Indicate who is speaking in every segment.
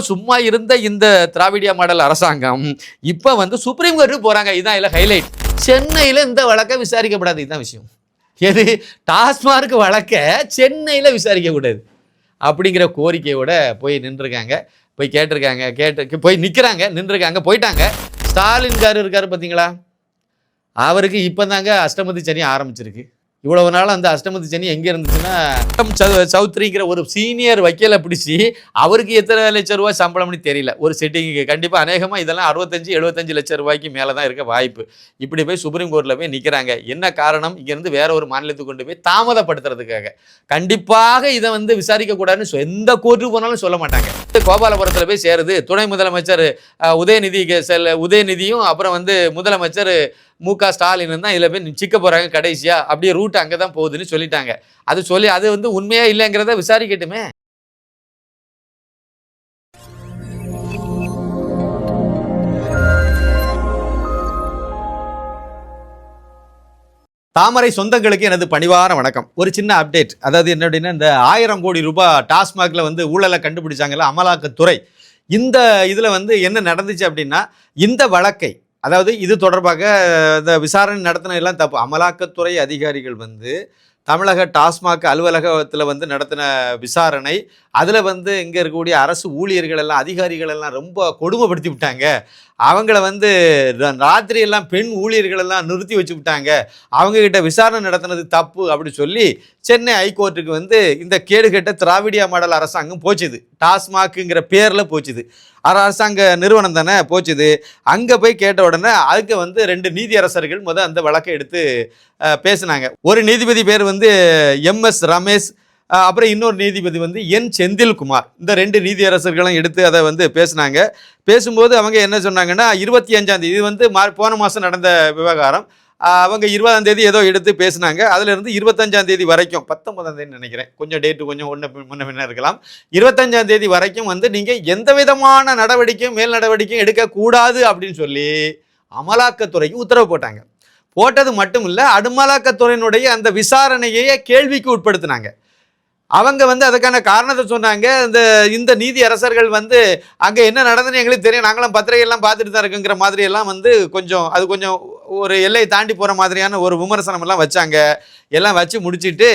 Speaker 1: சும்மா இருந்த இந்த திராவிடியா மாடல் அரசாங்கம் இப்போ வந்து சுப்ரீம் கோர்ட்டு போகிறாங்க இதுதான் இல்லை ஹைலைட் சென்னையில் இந்த வழக்கை விசாரிக்கப்படாது. இதுதான் விஷயம். எது? டாஸ்மார்க் வழக்கை சென்னையில் விசாரிக்கக்கூடாது அப்படிங்கிற கோரிக்கையோட போய் நின்றுருக்காங்க. போய் கேட்டிருக்காங்க. கேட்டு போய் நிற்கிறாங்க நின்றுருக்காங்க. போயிட்டாங்க. ஸ்டாலின் கார் பார்த்தீங்களா அவருக்கு இப்போ தாங்க அஷ்டமதி சனி ஆரம்பிச்சிருக்கு. இவ்வளவு நாள் அந்த அஷ்டமதி சனி எங்கே இருந்துச்சுன்னா சௌத்ரிங்கிற ஒரு சீனியர் வக்கீலை பிடிச்சி அவருக்கு எத்தனை லட்சம் ரூபாய் சம்பளம்னு தெரியல. ஒரு செட்டிங்க்கு கண்டிப்பாக அநேகமாக இதெல்லாம் அறுபத்தஞ்சு எழுபத்தஞ்சு லட்சம் ரூபாய்க்கு மேலே தான் இருக்க வாய்ப்பு. இப்படி போய் சுப்ரீம் கோர்ட்டில் போய் நிற்கிறாங்க என்ன காரணம்? இங்கேருந்து வேற ஒரு மாநிலத்துக்கு கொண்டு போய் தாமதப்படுத்துறதுக்காக. கண்டிப்பாக இதை வந்து விசாரிக்கக்கூடாதுன்னு சொ- எந்த கோர்ட்டுக்கு போனாலும் சொல்ல மாட்டாங்க. கோபாலபுரத்தில் போய் சேருது. துணை முதலமைச்சர் உதயநிதி செல் செல்ல உதயநிதியும் அப்புறம் வந்து முதலமைச்சர் மு க. ஸ்டாலின் தான் இதில் போய் சிக்க போகிறாங்க கடைசியாக அப்படியே ரூட் அங்கே தான் போகுதுன்னு சொல்லிட்டாங்க. அது சொல்லி அது வந்து உண்மையா இல்லைங்கிறத விசாரிக்கட்டுமே. தாமரை சொந்தங்களுக்கு எனது பணிவான வணக்கம். ஒரு சின்ன அப்டேட் அதாவது என்ன அப்படின்னா இந்த ஆயிரம் கோடி ரூபாய் டாஸ்மாகில் வந்து ஊழலை கண்டுபிடிச்சாங்கல்ல அமலாக்கத்துறை. இந்த இதில் வந்து என்ன நடந்துச்சு அப்படின்னா இந்த வழக்கை அதாவது இது தொடர்பாக இந்த விசாரணை நடத்தின எல்லாம் தப்பு. அமலாக்கத்துறை அதிகாரிகள் வந்து தமிழக டாஸ்மாக் அலுவலகத்தில் வந்து நடத்தின விசாரணை அதில் வந்து இங்கே இருக்கக்கூடிய அரசு ஊழியர்கள் எல்லாம் அதிகாரிகள் எல்லாம் ரொம்ப கொடுமைப்படுத்தி விட்டாங்க அவங்கள வந்து ராத்திரியெல்லாம் ராத்திரி எல்லாம் பெண் ஊழியர்கள் எல்லாம் நிறுத்தி வச்சு விட்டாங்க அவங்கக்கிட்ட விசாரணை நடத்தினது தப்பு அப்படி சொல்லி சென்னை ஹைகோர்ட்டுக்கு வந்து இந்த கேடுகட்ட திராவிடியா மாடல் அரசாங்கம் போச்சுது. டாஸ்மாக்குங்கிற பேரில் போச்சுது. அரசாங்க நிறுவனம் தானே போச்சுது. அங்கே போய் கேட்ட உடனே அதுக்கு வந்து ரெண்டு நீதியரசர்கள் முதல் அந்த வழக்கை எடுத்து பேசினாங்க பேசுனாங்க. ஒரு நீதிபதி பேர் வந்து எம்எஸ் ரமேஷ் அப்புறம் இன்னொரு நீதிபதி வந்து என் செந்தில்குமார். இந்த ரெண்டு நீதியரசர்களும் எடுத்து அதை வந்து பேசுனாங்க. பேசும்போது அவங்க என்ன சொன்னாங்கன்னா இருபத்தி அஞ்சாம் தேதி இது வந்து மா- போன மாதம் நடந்த விவகாரம். அவங்க இருபதாம் தேதி ஏதோ எடுத்து பேசுனாங்க. அதுலேருந்து இருபத்தஞ்சாம் தேதி வரைக்கும் பத்தொன்பதாம் தேதி நினைக்கிறேன். கொஞ்சம் டேட்டு கொஞ்சம் ஒன்று முன்ன பின்ன இருக்கலாம். இருபத்தஞ்சாம் தேதி வரைக்கும் வந்து நீங்கள் எந்த விதமான நடவடிக்கையும் மேல் நடவடிக்கையும் எடுக்கக்கூடாது அப்படின்னு சொல்லி அமலாக்கத்துறைக்கு உத்தரவு போட்டாங்க. போட்டது மட்டும் இல்லை அமலாக்கத்துறையினுடைய அந்த விசாரணையை கேள்விக்கு உட்படுத்தினாங்க. அவங்க வந்து அதுக்கான காரணத்தை சொன்னாங்க. இந்த இந்த நீதி அரசர்கள் வந்து அங்கே என்ன நடந்ததுன்னு எங்களுக்கு தெரியும். நாங்களும் பத்திரிகையெல்லாம் பார்த்துட்டு தான் இருக்குங்கிற மாதிரி எல்லாம் வந்து கொஞ்சம் அது கொஞ்சம் ஒரு எல்லையை தாண்டி போகிற மாதிரியான ஒரு விமர்சனம் எல்லாம் வச்சாங்க. எல்லாம் வச்சு முடிச்சுட்டு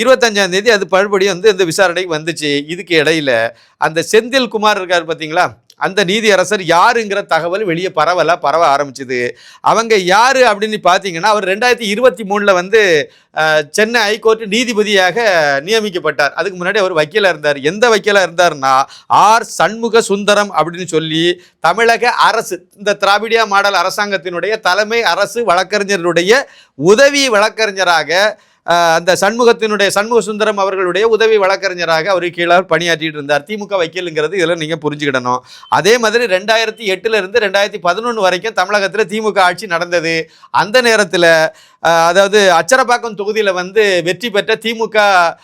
Speaker 1: இருபத்தஞ்சாம் தேதி அது பழுபடி வந்து இந்த விசாரணைக்கு வந்துச்சு. இதுக்கு இடையில அந்த செந்தில் குமார் இருக்கார் பார்த்தீங்களா அந்த நீதியரசர் யாருங்கிற தகவல் வெளியே பரவல பரவ ஆரம்பிச்சுது. அவங்க யாரு அப்படின்னு பார்த்தீங்கன்னா அவர் ரெண்டாயிரத்தி இருபத்தி மூணில் வந்து சென்னை ஹைகோர்ட் நீதிபதியாக நியமிக்கப்பட்டார். அதுக்கு முன்னாடி அவர் வக்கீலாக இருந்தார். எந்த வக்கீலாக இருந்தார்னா ஆர். சண்முக சுந்தரம் அப்படின்னு சொல்லி தமிழக அரசு இந்த திராவிடியா மாடல் அரசாங்கத்தினுடைய தலைமை அரசு வழக்கறிஞருடைய உதவி வழக்கறிஞராக அந்த சண்முகத்தினுடைய சண்முக சுந்தரம் அவர்களுடைய உதவி வழக்கறிஞராக அவர் கீழே பணியாற்றிட்டு இருந்தார். திமுக வக்கீலுங்கிறது இதெல்லாம் நீங்கள் புரிஞ்சுக்கிடணும். அதே மாதிரி ரெண்டாயிரத்தி எட்டுலேருந்து ரெண்டாயிரத்தி பதினொன்று வரைக்கும் தமிழகத்தில் திமுக ஆட்சி நடந்தது. அந்த நேரத்தில் அதாவது அச்சரப்பாக்கம் தொகுதியில் வந்து வெற்றி பெற்ற திமுக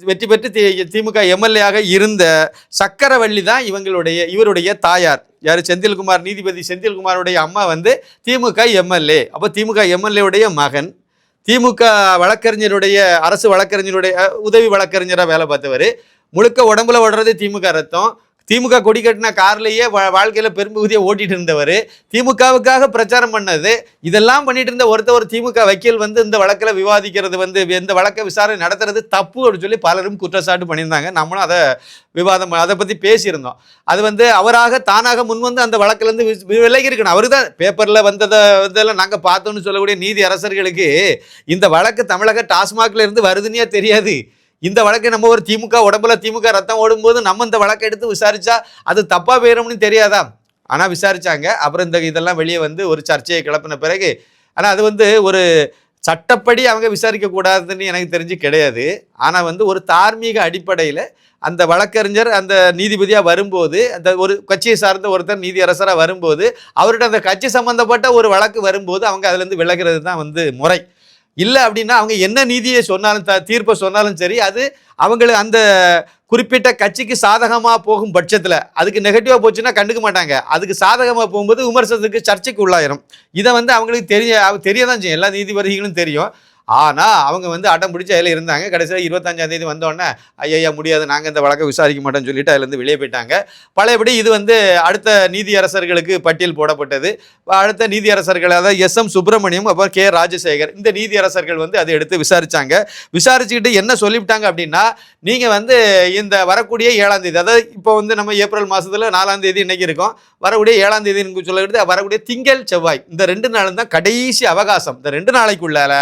Speaker 1: வெற்றி பெற்று தி- திமுக எம்எல்ஏயாக இருந்த சக்கரவள்ளி தான் இவங்களுடைய இவருடைய தாயார். யார்? செந்தில்குமார் நீதிபதி செந்தில்குமாருடைய அம்மா வந்து திமுக எம்எல்ஏ. அப்போ திமுக எம்எல்ஏவுடைய மகன். திமுக வழக்கறிஞருடைய அரசு வழக்கறிஞருடைய உதவி வழக்கறிஞராக வேலை பார்த்தவர். முழுக்க உடம்புல ஓடுறது திமுக ரத்தம். திமுக கொடி கட்டின கார்லேயே வா- பெரும்பகுதியை ஓட்டிட்டு இருந்தவர். திமுகவுக்காக பிரச்சாரம் பண்ணது. இதெல்லாம் பண்ணிட்டு இருந்த ஒருத்தர் ஒரு திமுக வக்கீல் வந்து இந்த வழக்கில் விவாதிக்கிறது வந்து இந்த வழக்கை விசாரணை நடத்துறது தப்பு அப்படின்னு சொல்லி பலரும் குற்றச்சாட்டு பண்ணியிருந்தாங்க. நம்மளும் அதை விவாதம் அதை பற்றி பேசியிருந்தோம். அது வந்து அவராக தானாக முன்வந்து அந்த வழக்கிலேருந்து விலகி இருக்கணும் அவரு தான் பேப்பரில் வந்ததை இதெல்லாம் நாங்கள் பார்த்தோன்னு சொல்லக்கூடிய நீதி அரசர்களுக்கு இந்த வழக்கு தமிழக டாஸ்மாக்லேருந்து வருதுன்னே தெரியாது. இந்த வழக்கை நம்ம ஒரு திமுக உடம்புல திமுக ரத்தம் ஓடும்போது நம்ம இந்த வழக்கை எடுத்து விசாரிச்சா அது தப்பாக போயிடும்னு தெரியாதா? ஆனால் விசாரிச்சாங்க. அப்புறம் இந்த இதெல்லாம் வெளியே வந்து ஒரு சர்ச்சையை கிளப்பின பிறகு ஆனால் அது வந்து ஒரு சட்டப்படி அவங்க விசாரிக்க கூடாதுன்னு எனக்கு தெரிஞ்சு கிடையாது. ஆனால் வந்து ஒரு தார்மீக அடிப்படையில் அந்த வழக்கறிஞர் அந்த நீதிபதியாக வரும்போது அந்த ஒரு கட்சியை சார்ந்த ஒருத்தர் நீதியரசராக வரும்போது அவர்கிட்ட அந்த கட்சி சம்மந்தப்பட்ட ஒரு வழக்கு வரும்போது அவங்க அதுலேருந்து விலகிறது தான் வந்து முறை. இல்லை அப்படின்னா அவங்க என்ன நீதியை சொன்னாலும் த தீர்ப்பை சொன்னாலும் சரி அது அவங்களுக்கு அந்த குறிப்பிட்ட கட்சிக்கு சாதகமாக போகும் பட்சத்தில் அதுக்கு நெகட்டிவாக போச்சுன்னா கண்டுக்க மாட்டாங்க. அதுக்கு சாதகமாக போகும்போது விமர்சனத்துக்கு சர்ச்சைக்கு உள்ளாயிரும். இதை வந்து அவங்களுக்கு தெரிய அவ- தெரிய தான் செய்யும். எல்லா நீதிபதிகளும் தெரியும். ஆனால் அவங்க வந்து அடம் பிடிச்சி அதில் இருந்தாங்க. கடைசியில் இருபத்தஞ்சாந்தேதி வந்தோடனே ஐயா முடியாது நாங்கள் இந்த வழக்கை விசாரிக்க மாட்டோம்னு சொல்லிட்டு அதுலேருந்து வெளியே போயிட்டாங்க. பழையபடி இது வந்து அடுத்த நீதியரசர்களுக்கு பட்டியல் போடப்பட்டது. அடுத்த நீதியரசர்கள் அதாவது எஸ் எம் சுப்பிரமணியம் அப்புறம் கே ராஜசேகர் இந்த நீதியரசர்கள் வந்து அதை எடுத்து விசாரித்தாங்க விசாரிச்சுக்கிட்டு என்ன சொல்லிவிட்டாங்க அப்படின்னா நீங்கள் வந்து இந்த வரக்கூடிய ஏழாம் தேதி அதாவது இப்போ வந்து நம்ம ஏப்ரல் மாதத்தில் நாலாம் தேதி இன்றைக்கி இருக்கோம். வரக்கூடிய ஏழாம் தேதி சொல்லிட்டு வரக்கூடிய திங்கள் செவ்வாய் இந்த ரெண்டு நாளும் தான் கடைசி அவகாசம். இந்த ரெண்டு நாளைக்குள்ளால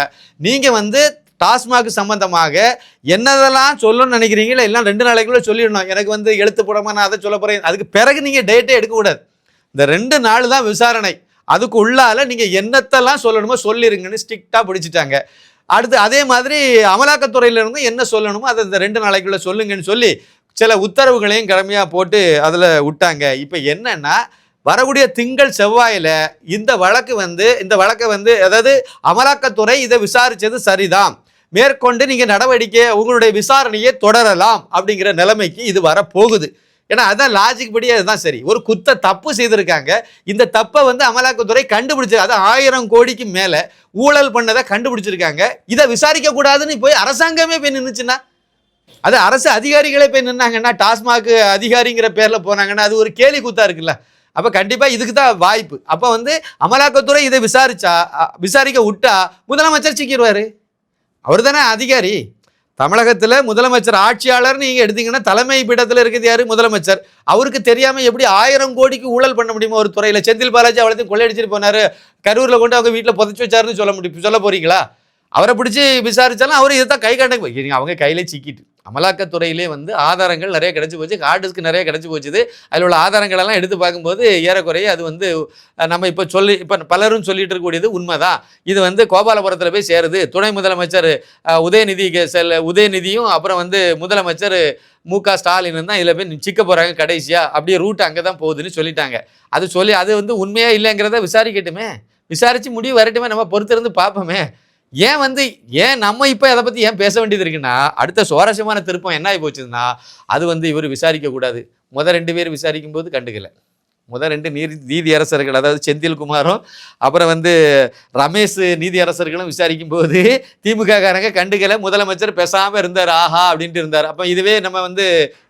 Speaker 1: நீங்கள் வந்து டாஸ்மாக் சம்பந்தமாக என்னதெல்லாம் சொல்லணும்னு நினைக்கிறீங்களோ எல்லாம் ரெண்டு நாளைக்குள்ளே சொல்லிடணும். எனக்கு வந்து எழுத்து போடாமல் நான் அதை சொல்ல போகிறேன் அதுக்கு பிறகு நீங்கள் டேட்டே எடுக்கக்கூடாது. இந்த ரெண்டு நாள் தான் விசாரணை. அதுக்கு உள்ளால நீங்கள் என்னத்தெல்லாம் சொல்லணுமோ சொல்லிருங்கன்னு ஸ்ட்ரிக்டாக பிடிச்சிட்டாங்க. அடுத்து அதே மாதிரி அமலாக்கத்துறையிலிருந்து என்ன சொல்லணுமோ அதை இந்த ரெண்டு நாளைக்குள்ளே சொல்லுங்கன்னு சொல்லி சில உத்தரவுகளையும் கடமையாக போட்டு அதில் விட்டாங்க. இப்போ என்னன்னா வரக்கூடிய திங்கள் செவ்வாயில் இந்த வழக்கு வந்து இந்த வழக்கை வந்து அதாவது அமலாக்கத்துறை இதை விசாரித்தது சரிதான். மேற்கொண்டு நீங்கள் நடவடிக்கை உங்களுடைய விசாரணையை தொடரலாம் அப்படிங்கிற நிலைமைக்கு இது வரப்போகுது. ஏன்னா அதான் லாஜிக் படி அதுதான் சரி. ஒரு குத்த தப்பு செய்திருக்காங்க. இந்த தப்பை வந்து அமலாக்கத்துறை கண்டுபிடிச்சு அது ஆயிரம் கோடிக்கு மேலே ஊழல் பண்ணதை கண்டுபிடிச்சிருக்காங்க. இதை விசாரிக்க கூடாதுன்னு போய் அரசாங்கமே போய் நின்றுச்சுன்னா அது அரசு அதிகாரிகளே போய் நின்னாங்கன்னா டாஸ்மாக் அதிகாரிங்கிற பேரில் போனாங்கன்னா அது ஒரு கேலி கூத்தா இருக்குல்ல? அப்போ கண்டிப்பாக இதுக்கு தான் வாய்ப்பு. அப்போ வந்து அமலாக்கத்துறை இதை விசாரிச்சா விசாரிக்க விட்டா முதலமைச்சர் சிக்கிடுவார் அவர் தானே அதிகாரி. தமிழகத்தில் முதலமைச்சர் ஆட்சியாளர் நீங்கள் எடுத்தீங்கன்னா தலைமை பீடத்தில் இருக்கிறது யார்? முதலமைச்சர். அவருக்கு தெரியாமல் எப்படி ஆயிரம் கோடிக்கு ஊழல் பண்ண முடியுமா ஒரு துறையில்? செந்தில் பாலாஜி அவ்வளோத்தையும் கொள்ளையடிச்சிட்டு போனார். கரூரில் கொண்டு அவங்க வீட்டில் புதைச்சி வச்சாருன்னு சொல்ல முடியும் சொல்ல போகிறீங்களா அவரை பிடிச்சி விசாரிச்சாலும் அவர் இதை தான் கை கண்ட அவங்க கையிலே சிக்கிட்டு. அமலாக்கத்துறையிலே வந்து ஆதாரங்கள் நிறைய கிடச்சி போச்சு. ஹார்டிஸ்க்கு நிறைய கிடச்சி போச்சுது. அதில் உள்ள ஆதாரங்களெல்லாம் எடுத்து பார்க்கும்போது ஏறக்குறைய அது வந்து நம்ம இப்போ சொல்லி இப்போ பலரும் சொல்லிட்டு இருக்கக்கூடியது உண்மைதான் இது வந்து கோபாலபுரத்தில் போய் சேருது. துணை முதலமைச்சர் உதயநிதி செல் உதயநிதியும் அப்புறம் வந்து முதலமைச்சர் மு க ஸ்டாலின் தான் இதில் போய் சிக்க போகிறாங்க கடைசியாக அப்படியே ரூட் அங்கே தான் போகுதுன்னு சொல்லிட்டாங்க. அது சொல்லி அது வந்து உண்மையாக இல்லைங்கிறத விசாரிக்கட்டுமே. விசாரித்து முடிவு வரட்டுமே. நம்ம பொறுத்திருந்து பார்ப்போமே. ஏன் வந்து ஏன் நம்ம இப்போ அதை பற்றி ஏன் பேச வேண்டியது இருக்குன்னா அடுத்த சுவாரஸ்யமான திருப்பம் என்ன ஆகி போச்சுன்னா அது வந்து இவர் விசாரிக்கக்கூடாது முதல் முத ரெண்டு பேர் விசாரிக்கும் போது கண்டுக்கல. முதல் ரெண்டு நீதி நீதியரசர்கள் அதாவது செந்தில்குமாரும் அப்புறம் வந்து ரமேஷ் நீதியரசர்களும் விசாரிக்கும் போது திமுக காரங்க கண்டுக்கல முதலமைச்சர் பேசாமல் இருந்தார். ஆஹா அப்படின்ட்டு இருந்தார். அப்போ இதுவே நம்ம வந்து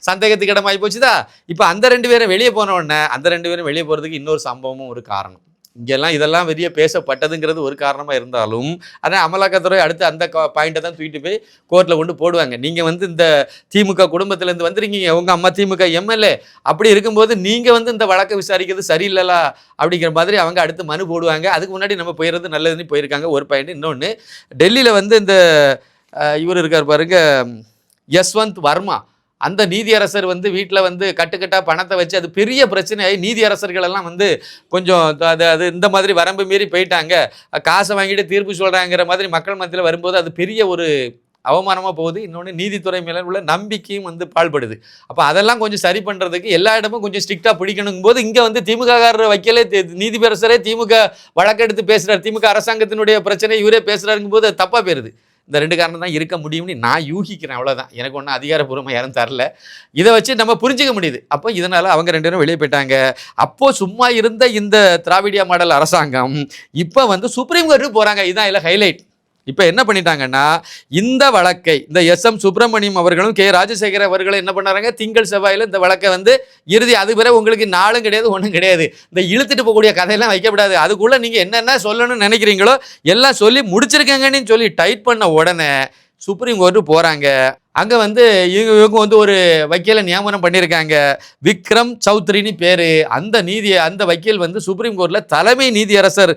Speaker 1: சந்தேகத்துக்கு இடமாகி போச்சுதா? இப்போ அந்த ரெண்டு பேரும் வெளியே போன உடனே அந்த ரெண்டு பேரும் வெளியே போகிறதுக்கு இன்னொரு சம்பவமும் ஒரு காரணம். இங்கெல்லாம் இதெல்லாம் வெளியே பேசப்பட்டதுங்கிறது ஒரு காரணமாக இருந்தாலும் ஆனால் அமலாக்கத்துறை அடுத்து அந்த பாயிண்ட்டை தான் தூக்கிட்டு போய் கோர்ட்டில் கொண்டு போடுவாங்க. நீங்கள் வந்து இந்த திமுக குடும்பத்திலேருந்து வந்துருக்கீங்க உங்கள் அம்மா திமுக எம்எல்ஏ அப்படி இருக்கும்போது நீங்கள் வந்து இந்த வழக்கை விசாரிக்கிறது சரியில்லைலா? அப்படிங்கிற மாதிரி அவங்க அடுத்து மனு போடுவாங்க. அதுக்கு முன்னாடி நம்ம போயிடுறது நல்லதுன்னு போயிருக்காங்க. ஒரு பாயிண்ட் இன்னொன்று டெல்லியில் வந்து இந்த இவர் இருக்கார் பாருங்க யஸ்வந்த் வர்மா. அந்த நீதியரசர் வந்து வீட்டில் வந்து கட்டுக்கட்டாக பணத்தை வச்சு அது பெரிய பிரச்சனையாகி நீதியரசர்கள் எல்லாம் வந்து கொஞ்சம் அது அது இந்த மாதிரி வரம்பு மீறி போயிட்டாங்க. காசை வாங்கிட்டு தீர்ப்பு சொல்கிறாங்கிற மாதிரி மக்கள் மத்தியில் வரும்போது அது பெரிய ஒரு அவமானமாக போகுது. இன்னொன்று நீதித்துறை மேலே உள்ள நம்பிக்கையும் வந்து பாழ்படுது. அப்போ அதெல்லாம் கொஞ்சம் சரி பண்ணுறதுக்கு எல்லா இடமும் கொஞ்சம் ஸ்ட்ரிக்டாக பிடிக்கணுங்கும் போது இங்கே வந்து திமுககாரர் வைக்கலே தே நீதிபரசரே திமுக வழக்கெடுத்து பேசுகிறார் திமுக அரசாங்கத்தினுடைய பிரச்சனை இவரே பேசுகிறாருங்கும் போது தப்பாக போயிருது. இந்த ரெண்டு காரணம் தான் இருக்க முடியும்னு நான் யூகிக்கிறேன் அவ்வளோதான் எனக்கு ஒன்றும் அதிகாரப்பூர்வமாக யாரும் தரல. இதை வச்சு நம்ம புரிஞ்சுக்க முடியுது. அப்போ இதனால் அவங்க ரெண்டு பேரும் வெளியே போயிட்டாங்க. அப்போது சும்மா இருந்த இந்த திராவிடியா மாடல் அரசாங்கம் இப்போ வந்து சுப்ரீம் கோர்ட்டுக்கு போகிறாங்க இதுதான் இல்லை ஹைலைட் இப்போ என்ன பண்ணிட்டாங்கன்னா இந்த வழக்கை இந்த எஸ் எம் சுப்பிரமணியம் அவர்களும் கே ராஜசேகர் அவர்களும் என்ன பண்ணாங்க திங்கள் செவ்வாயில் இந்த வழக்கை வந்து இறுதி அது பிறகு உங்களுக்கு நாளும் கிடையாது ஒன்றும் கிடையாது. இந்த இழுத்துட்டு போகக்கூடிய கதையெல்லாம் வைக்கப்படாது. அதுக்குள்ளே நீங்கள் என்னென்ன சொல்லணும்னு நினைக்கிறீங்களோ எல்லாம் சொல்லி முடிச்சிருக்கங்கன்னு சொல்லி டைட் பண்ண உடனே சுப்ரீம் கோர்ட்டு போகிறாங்க அங்கே வந்து இவங்க இவங்க வந்து ஒரு வக்கீலை நியமனம் பண்ணியிருக்காங்க. விக்ரம் சௌத்ரின்னு பேர். அந்த நீதி அந்த வக்கீல் வந்து சுப்ரீம் கோர்ட்டில் தலைமை நீதியரசர்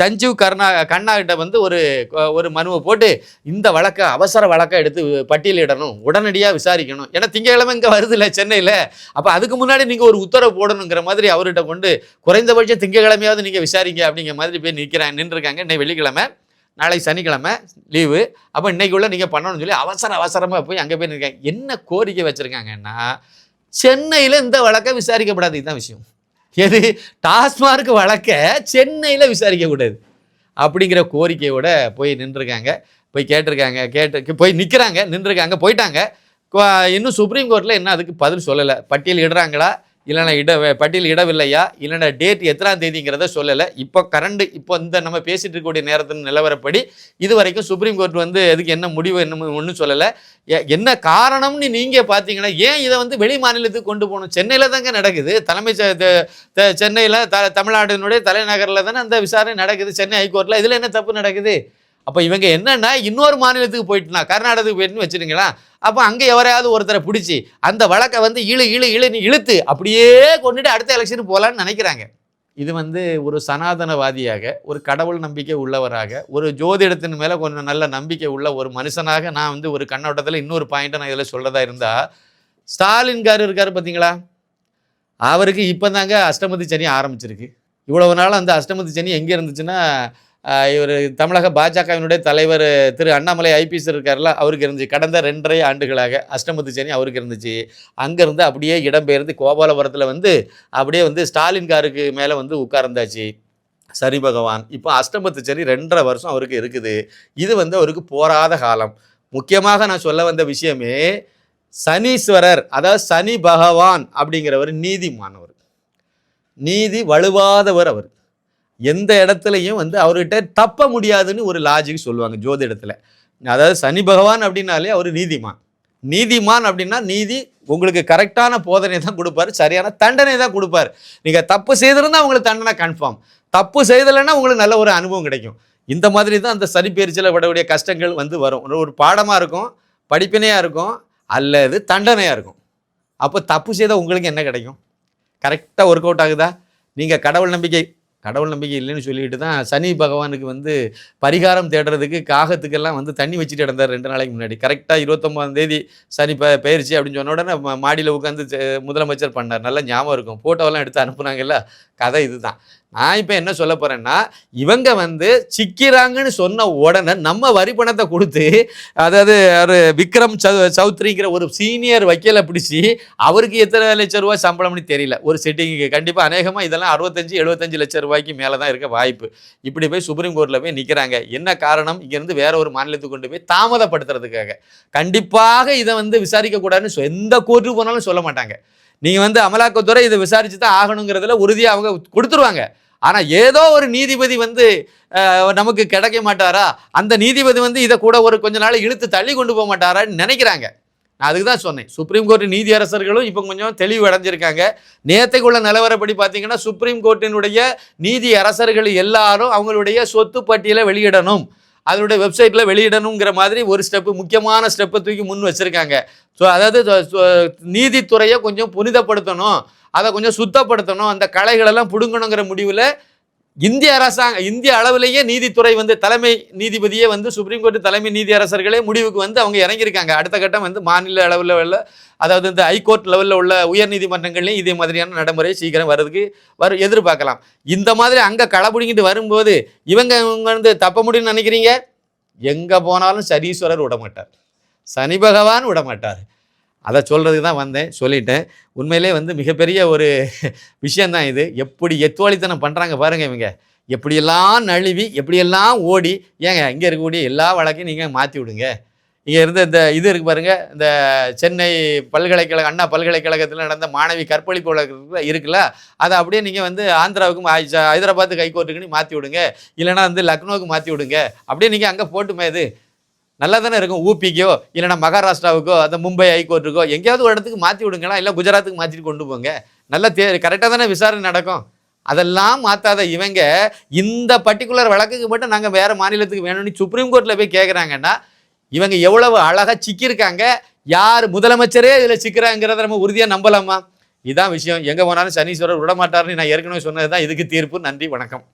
Speaker 1: சஞ்சீவ் கர்ணா கண்ணாகிட்ட வந்து ஒரு ஒரு மனுவை போட்டு இந்த வழக்கை அவசர வழக்கை எடுத்து பட்டியலிடணும். உடனடியாக விசாரிக்கணும். ஏன்னா திங்கக்கிழமை இங்கே வருதுல்ல சென்னையில். அப்போ அதுக்கு முன்னாடி நீங்கள் ஒரு உத்தரவு போடணுங்கிற மாதிரி அவர்கிட்ட கொண்டு குறைந்தபட்சம் திங்கக்கிழமையாவது நீங்கள் விசாரிங்க அப்படிங்கிற மாதிரி போய் நிற்கிறாங்க நின்றுருக்காங்க. இன்னைக்கு வெள்ளிக்கிழமை. நாளைக்கு சனிக்கிழமை லீவு அப்போ இன்றைக்குள்ளே நீங்கள் பண்ணணும்னு சொல்லி அவசர அவசரமாக போய் அங்கே போய் என்ன கோரிக்கை வச்சுருக்காங்கன்னா சென்னையில் இந்த வழக்கை விசாரிக்கப்படாது இதுதான் விஷயம். எது? டாஸ்மார்க் வழக்கை சென்னையில் விசாரிக்கக்கூடாது. அப்படிங்கிற கோரிக்கையோட போய் நின்றுருக்காங்க. போய் கேட்டிருக்காங்க. கேட்டு போய் நிற்கிறாங்க நின்றுருக்காங்க. போயிட்டாங்க. இன்னும் சுப்ரீம் கோர்ட்டில் என்ன அதுக்கு பதில் சொல்லலை. பட்டியல் இடுறாங்களா? இல்லைன்னா இட பட்டியல் இடவில்லையா? இல்லைன்னா டேட் எத்தனாம் தேதிங்கிறத சொல்லலை. இப்போ கரண்ட் இப்போ இந்த நம்ம பேசிகிட்டு இருக்கக்கூடிய நேரத்தின் நிலவரப்படி இது வரைக்கும் சுப்ரீம் கோர்ட் வந்து அதுக்கு என்ன முடிவு என்ன ஒன்றும் சொல்லலை. என்ன காரணம்னு நீங்கள் பார்த்தீங்கன்னா ஏன் இதை வந்து வெளி மாநிலத்துக்கு கொண்டு போகணும்? சென்னையில் தாங்க நடக்குது. தலைமை சென்னையில் த தமிழ்நாட்டினுடைய தலைநகரில் தானே அந்த விசாரணை நடக்குது. சென்னை ஹைகோர்ட்டில் இதில் என்ன தப்பு நடக்குது? அப்போ இவங்க என்னென்னா இன்னொரு மாநிலத்துக்கு போயிட்டுனா கர்நாடகத்துக்கு போயிட்டுன்னு வச்சுருங்களா? அப்போ அங்கே எவரையாவது ஒருத்தரை பிடிச்சி அந்த வழக்கை வந்து இழு இழு இழுன்னு இழுத்து அப்படியே கொண்டுட்டு அடுத்த எலெக்ஷனுக்கு போகலான்னு நினைக்கிறாங்க. இது வந்து ஒரு சனாதனவாதியாக ஒரு கடவுள் நம்பிக்கை உள்ளவராக ஒரு ஜோதிடத்தின் மேலே கொஞ்சம் நல்ல நம்பிக்கை உள்ள ஒரு மனுஷனாக நான் வந்து ஒரு கண்ணோட்டத்தில் இன்னொரு பாயிண்ட்டை நான் இதில் சொல்கிறதா இருந்தால் ஸ்டாலின் கார் இருக்கார் பார்த்தீங்களா அவருக்கு இப்போ தாங்க அஷ்டமதி சனி ஆரம்பிச்சிருக்கு. இவ்வளவு நாள் அந்த அஷ்டமதி சனி எங்கே இருந்துச்சுன்னா இவர் தமிழக பாஜகவினுடைய தலைவர் திரு அண்ணாமலை ஐபிஎஸ் இருக்கார்ல அவருக்கு இருந்துச்சு. கடந்த ரெண்டரை ஆண்டுகளாக அஷ்டமத்து சேனி அவருக்கு இருந்துச்சு. அங்கேருந்து அப்படியே இடம்பெயர்ந்து கோபாலபுரத்தில் வந்து அப்படியே வந்து ஸ்டாலின் காருக்கு மேலே வந்து உட்கார்ந்தாச்சு. சரி பகவான். இப்போ அஷ்டமத்து சனி ரெண்டரை வருஷம் அவருக்கு இருக்குது. இது வந்து அவருக்கு போராத காலம். முக்கியமாக நான் சொல்ல வந்த விஷயமே சனீஸ்வரர் அதாவது சனி பகவான் அப்படிங்கிறவர் நீதிமானவர் நீதி வலுவாதவர் அவர். எந்த இடத்துலையும் வந்து அவர்கிட்ட தப்ப முடியாதுன்னு ஒரு லாஜிக் சொல்லுவாங்க ஜோதிடத்தில். அதாவது சனி பகவான் அப்படின்னாலே அவர் நீதிமான். நீதிமான் அப்படின்னா நீதி உங்களுக்கு கரெக்டான போதனை தான் கொடுப்பாரு சரியான தண்டனை தான் கொடுப்பாரு. நீங்கள் தப்பு செய்திருந்தால் உங்களுக்கு தண்டனை கன்ஃபார்ம் தப்பு செய்தலைன்னா உங்களுக்கு நல்ல ஒரு அனுபவம் கிடைக்கும். இந்த மாதிரி தான் அந்த சனி விடக்கூடிய கஷ்டங்கள் வந்து வரும். ஒரு- ஒரு பாடமாக இருக்கும் படிப்பினையாக இருக்கும் அல்லது தண்டனையாக இருக்கும். அப்போ தப்பு செய்தால் உங்களுக்கு என்ன கிடைக்கும்? கரெக்டாக ஒர்க் அவுட் ஆகுதா? நீங்கள் கடவுள் நம்பிக்கை கடவுள் நம்பிக்கை இல்லைன்னு சொல்லிட்டு தான் சனி பகவானுக்கு வந்து பரிகாரம் தேடுறதுக்கு காகத்துக்கெல்லாம் வந்து தண்ணி வச்சுட்டு இருந்தார் ரெண்டு நாளைக்கு முன்னாடி. கரெக்டாக இருபத்தொம்பதாம் தேதி சனி ப பயிற்சி அப்படின்னு சொன்ன உடனே மாடியில் உட்காந்து முதலமைச்சர் பண்ணார். நல்லா ஞாபகம் இருக்கும். ஃபோட்டோவெல்லாம் எடுத்து அனுப்புனாங்கல்ல? கதை இதுதான். நான் இப்போ என்ன சொல்ல போகிறேன்னா இவங்க வந்து சிக்கிறாங்கன்னு சொன்ன உடனே நம்ம வரி பணத்தை கொடுத்து அதாவது ஒரு விக்ரம் சௌ சௌத்ரிங்கிற ஒரு சீனியர் வக்கீலை பிடிச்சி அவருக்கு எத்தனை லட்சம் ரூபாய் சம்பளம்னு தெரியல. ஒரு செட்டிங்க்கு கண்டிப்பாக அநேகமாக இதெல்லாம் அறுபத்தஞ்சு எழுபத்தஞ்சு லட்சம் ரூபாய்க்கு மேலே தான் இருக்க வாய்ப்பு. இப்படி போய் சுப்ரீம் கோர்ட்டில் போய் நிற்கிறாங்க என்ன காரணம்? இங்கேருந்து வேற ஒரு மாநிலத்துக்கு கொண்டு போய் தாமதப்படுத்துறதுக்காக. கண்டிப்பாக இதை வந்து விசாரிக்கக்கூடாதுன்னு எந்த கோர்ட்டுக்கு போனாலும் சொல்ல மாட்டாங்க. நீங்கள் வந்து அமலாக்கத்துறை இதை விசாரித்து தான் ஆகணுங்கிறதுல உறுதியாக அவங்க கொடுத்துருவாங்க. ஆனால் ஏதோ ஒரு நீதிபதி வந்து நமக்கு கிடைக்க மாட்டாரா? அந்த நீதிபதி வந்து இதை கூட ஒரு கொஞ்ச நாள் இழுத்து தள்ளி கொண்டு போக மாட்டாரான்னு நினைக்கிறாங்க. நான் அதுக்கு தான் சொன்னேன் சுப்ரீம் கோர்ட் நீதியரசர்களும் இப்போ கொஞ்சம் தெளிவு அடைஞ்சிருக்காங்க. நேத்தைக்குள்ள நிலவரப்படி பார்த்தீங்கன்னா சுப்ரீம் கோர்ட்டினுடைய நீதி அரசர்கள் எல்லாரும் அவங்களுடைய சொத்து பட்டியலை வெளியிடணும். அதனுடைய வெப்சைட்டில் வெளியிடணுங்கிற மாதிரி ஒரு ஸ்டெப்பு முக்கியமான ஸ்டெப்பை தூக்கி முன் வச்சுருக்காங்க. ஸோ அதாவது நீதித்துறையை கொஞ்சம் புனிதப்படுத்தணும். அதை கொஞ்சம் சுத்தப்படுத்தணும். அந்த கலைகளெல்லாம் பிடுங்கணுங்கிற முடிவில் இந்திய அரசாங்க இந்திய அளவிலேயே நீதித்துறை வந்து தலைமை நீதிபதியே வந்து சுப்ரீம் கோர்ட் தலைமை நீதி அரசர்களே முடிவுக்கு வந்து அவங்க இறங்கியிருக்காங்க. அடுத்த கட்டம் வந்து மாநில அளவில் உள்ள அதாவது இந்த ஹைகோர்ட் லெவலில் உள்ள உயர் நீதிமன்றங்கள்லையும் இதே மாதிரியான நடைமுறை சீக்கிரம் வர்றதுக்கு வர எதிர்பார்க்கலாம். இந்த மாதிரி அங்கே களப்பிடிங்கிட்டு வரும்போது இவங்க இவங்க வந்து தப்ப முடியும்னு நினைக்கிறீங்க? எங்கே போனாலும் சனீஸ்வரர் விட மாட்டார் சனி பகவான் விடமாட்டார். அதை சொல்கிறதுக்கு தான் வந்தேன் சொல்லிட்டேன். உண்மையிலே வந்து மிகப்பெரிய ஒரு விஷயந்தான் இது. எப்படி எத்துவாளித்தனம் பண்ணுறாங்க பாருங்க இவங்க. எப்படியெல்லாம் நழுவி எப்படியெல்லாம் ஓடி ஏங்க இங்கே இருக்கக்கூடிய எல்லா வழக்கையும் நீங்கள் மாற்றி விடுங்க. இங்கே இருந்த இந்த இது இருக்கு பாருங்கள் இந்த சென்னை பல்கலைக்கழக அண்ணா பல்கலைக்கழகத்தில் நடந்த மாணவி கற்பழிப்பு வழக்கு இருக்குல்ல- அதை அப்படியே நீங்கள் வந்து ஆந்திராவுக்கும் ஹைதராபாத்துக்கு ஹைகோர்ட்டுக்குன்னு மாற்றி விடுங்க. இல்லைன்னா வந்து லக்னோவுக்கு மாற்றி விடுங்க. அப்படியே நீங்கள் அங்கே போட்டுமே இது. நல்லா தானே இருக்கும்? ஊபிக்கோ இல்லைன்னா மகாராஷ்டிராவுக்கோ அந்த மும்பை ஹைகோர்ட்டுக்கோ எங்கேயாவது ஒரு இடத்துக்கு மாற்றி விடுங்களா? இல்லை குஜராத்துக்கு மாற்றிட்டு கொண்டு போங்க. நல்லா தே கரெக்டாக தானே விசாரணை நடக்கும். அதெல்லாம் மாற்றாத இவங்க இந்த பர்டிகுலர் வழக்குக்கு மட்டும் நாங்கள் வேறு மாநிலத்துக்கு வேணும்னு சுப்ரீம் கோர்ட்டில் போய் கேட்குறாங்கன்னா இவங்க எவ்வளவு அழகாக சிக்கியிருக்காங்க? யார் முதலமைச்சரே இதில் சிக்கிறாங்கிறத நம்ம உறுதியாக நம்பலாமா? இதான் விஷயம். எங்கே போனாலும் சனீஸ்வரர் விடமாட்டார்னு நான் ஏற்கனவே சொன்னது தான் இதுக்கு தீர்ப்பு. நன்றி வணக்கம்.